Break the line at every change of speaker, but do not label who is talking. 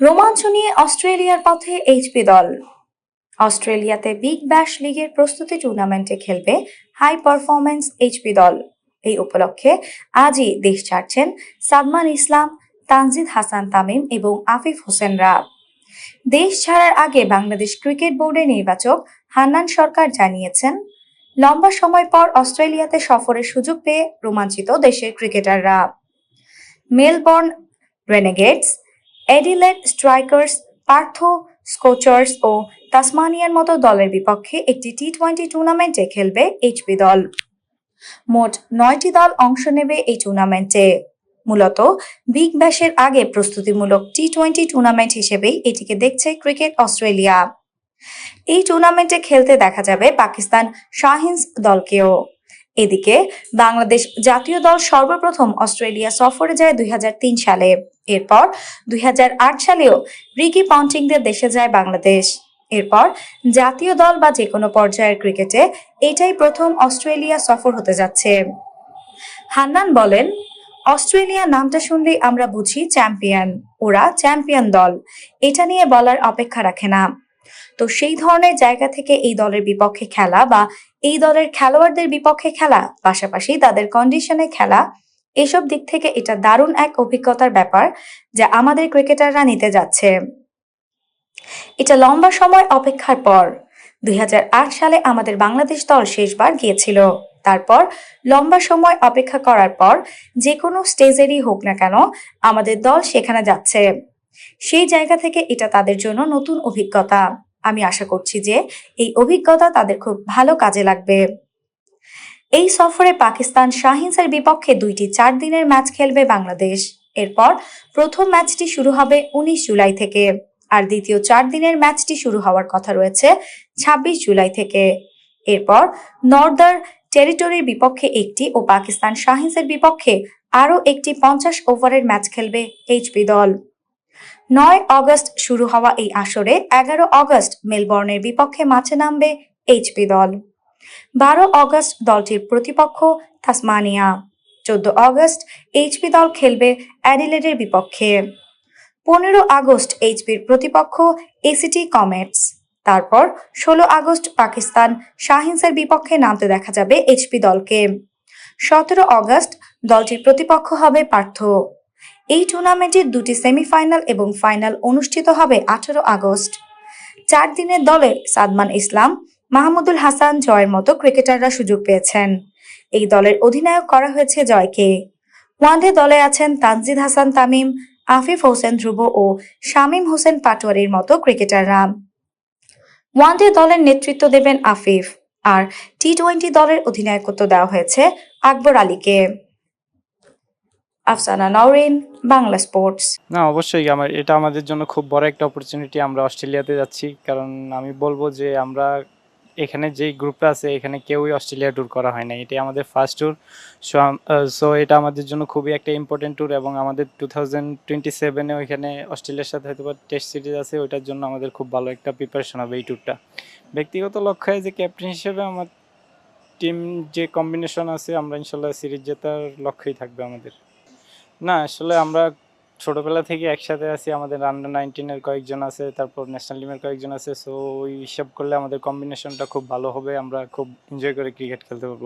রোমাঞ্চ নিয়ে অস্ট্রেলিয়ার পথে এইচপি দল। অস্ট্রেলিয়াতে বিগ ব্যাশ লিগের প্রস্তুতি টুর্নামেন্টে খেলবে হাই পারফরমেন্স এইচপি দল। এই উপলক্ষে আজই দেশ ছাড়ছেন সাদমান ইসলাম, তানজিদ হাসান তামিম এবং আফিফ হোসেন হোসেনরা। দেশ ছাড়ার আগে বাংলাদেশ ক্রিকেট বোর্ডের নির্বাচক হান্নান সরকার জানিয়েছেন, লম্বা সময় পর অস্ট্রেলিয়াতে সফরের সুযোগ পেয়ে রোমাঞ্চিত দেশের ক্রিকেটাররা। Melbourne Renegades Adelaide Strikers Perth Scorchers ও তাসমানিয়ার মতো দলের বিপক্ষে একটি টি টোয়েন্টি টুর্নামেন্টে খেলবে এইচপি দল। মোট নয়টি দল অংশ নেবে এই টুর্নামেন্টে মূলত বিগ ব্যাশের আগে প্রস্তুতিমূলক টি টোয়েন্টি টুর্নামেন্ট হিসেবেই এটিকে দেখছে ক্রিকেট অস্ট্রেলিয়া। এই টুর্নামেন্টে খেলতে দেখা যাবে পাকিস্তান শাহিন্স দলকেও। এদিকে বাংলাদেশ জাতীয় দল সর্বপ্রথম অস্ট্রেলিয়া সফরে যায় দুই হাজার তিন সালে। এরপর দুই হাজার আট সালেও রিকি পন্টিংদের দেশে যায় বাংলাদেশ। এরপর জাতীয় দল বা যে কোনো পর্যায়ের ক্রিকেটে এটাই প্রথম অস্ট্রেলিয়া সফর হতে যাচ্ছে। হান্নান বলেন, অস্ট্রেলিয়া নামটা শুনলেই আমরা বুঝি চ্যাম্পিয়ন। ওরা চ্যাম্পিয়ন দল। এটা নিয়ে বলার অপেক্ষা রাখে না। তো সেই ধরনের জায়গা থেকে এই দলের বিপক্ষে খেলা বা এই দলের খেলোয়াড়দের বিপক্ষে খেলা, পাশাপাশি তাদের কন্ডিশনে খেলা এসব দিক থেকে এটা দারুণ এক অভিজ্ঞতার ব্যাপার যা আমাদের ক্রিকেটাররা নিতে যাচ্ছে। এটা লম্বা সময় অপেক্ষার পর দু হাজার আট সালে আমাদের বাংলাদেশ দল শেষবার গিয়েছিল। তারপর লম্বা সময় অপেক্ষা করার পর যে কোনো স্টেজেরই হোক না কেন আমাদের দল সেখানে যাচ্ছে। সেই জায়গা থেকে এটা তাদের জন্য নতুন অভিজ্ঞতা। আমি আশা করছি যে এই অভিজ্ঞতা তাদের খুব ভালো কাজে লাগবে। এই সফরে পাকিস্তান শাহিনসের বিপক্ষে দুইটি চার দিনের ম্যাচ খেলবে বাংলাদেশ। এরপর প্রথম ম্যাচটি শুরু হবে উনিশ জুলাই থেকে। আর দ্বিতীয় চার দিনের ম্যাচটি শুরু হওয়ার কথা রয়েছে ছাব্বিশ জুলাই থেকে। এরপর নর্দার টেরিটরির বিপক্ষে একটি ও পাকিস্তান শাহিনসের বিপক্ষে আরও একটি পঞ্চাশ ওভারের ম্যাচ খেলবে এইচপি দল। নয় অগস্ট শুরু হওয়া এই আসরে এগারো অগস্ট মেলবর্নের বিপক্ষে মাঠে নামবে এইচপি দল। বারো অগস্ট দলটির প্রতিপক্ষ তাসমানিয়া। চোদ্দ অগস্ট এইচপি দল খেলবে অ্যাডিলেডের বিপক্ষে। পনেরো আগস্ট এইচপির প্রতিপক্ষ এসিটি কমেটস তারপর ষোলো আগস্ট পাকিস্তান শাহিনসের বিপক্ষে নামতে দেখা যাবে এইচপি দলকে। সতেরো অগস্ট দলটির প্রতিপক্ষ হবে পার্থ। এই টুর্নামেন্টের দুটি সেমিফাইনাল এবং ফাইনাল অনুষ্ঠিত হবে আঠারো আগস্ট। চার দিনের দলে সাদমান ইসলাম মাহমুদুল হাসান জয়ের মতো ক্রিকেটাররা সুযোগ পেয়েছেন। এই দলের অধিনায়ক করা হয়েছে জয়কে। ওয়ানডে দলে আছেন তানজিদ হাসান তামিম, আফিফ হোসেন ধ্রুব ও শামীম হোসেন পাটোয়ারির মতো ক্রিকেটাররা। ওয়ানডে দলের নেতৃত্ব দেবেন আফিফ আর টি টোয়েন্টি দলের অধিনায়কত্ব দেওয়া হয়েছে আকবর আলীকে। আফসানা নওরিন, বাংলা স্পোর্টস।
না, অবশ্যই আমার, এটা আমাদের জন্য খুব বড় একটা অপরচুনিটি আমরা অস্ট্রেলিয়াতে যাচ্ছি। কারণ আমি বলব যে আমরা এখানে যেই গ্রুপটা আছে, এখানে কেউই অস্ট্রেলিয়া ট্যুর করা হয় না এটাই আমাদের ফার্স্ট ট্যুর সো এটা আমাদের জন্য খুবই একটা ইম্পর্টেন্ট ট্যুর এবং আমাদের টু থাউজেন্ড টোয়েন্টি সেভেনে ওইখানে অস্ট্রেলিয়ার সাথে হয়তো টেস্ট সিরিজ আছে, ওইটার জন্য আমাদের খুব ভালো একটা প্রিপারেশন হবে এই ট্যুরটা ব্যক্তিগত লক্ষ্য যে ক্যাপ্টেন হিসেবে আমার টিম যে কম্বিনেশন আছে, আমরা ইনশাল্লাহ সিরিজ জেতার লক্ষ্যই থাকবে আমাদের। না, আসলে আমরা ছোটবেলা থেকে একসাথে আছি, আমাদের আন্ডার নাইনটিনের কয়েকজন আছে, তারপর ন্যাশনাল টিমের কয়েকজন আছে সো ওই হিসাব করলে আমাদের কম্বিনেশনটা খুব ভালো হবে, আমরা খুব এনজয় করে ক্রিকেট খেলতে পারব।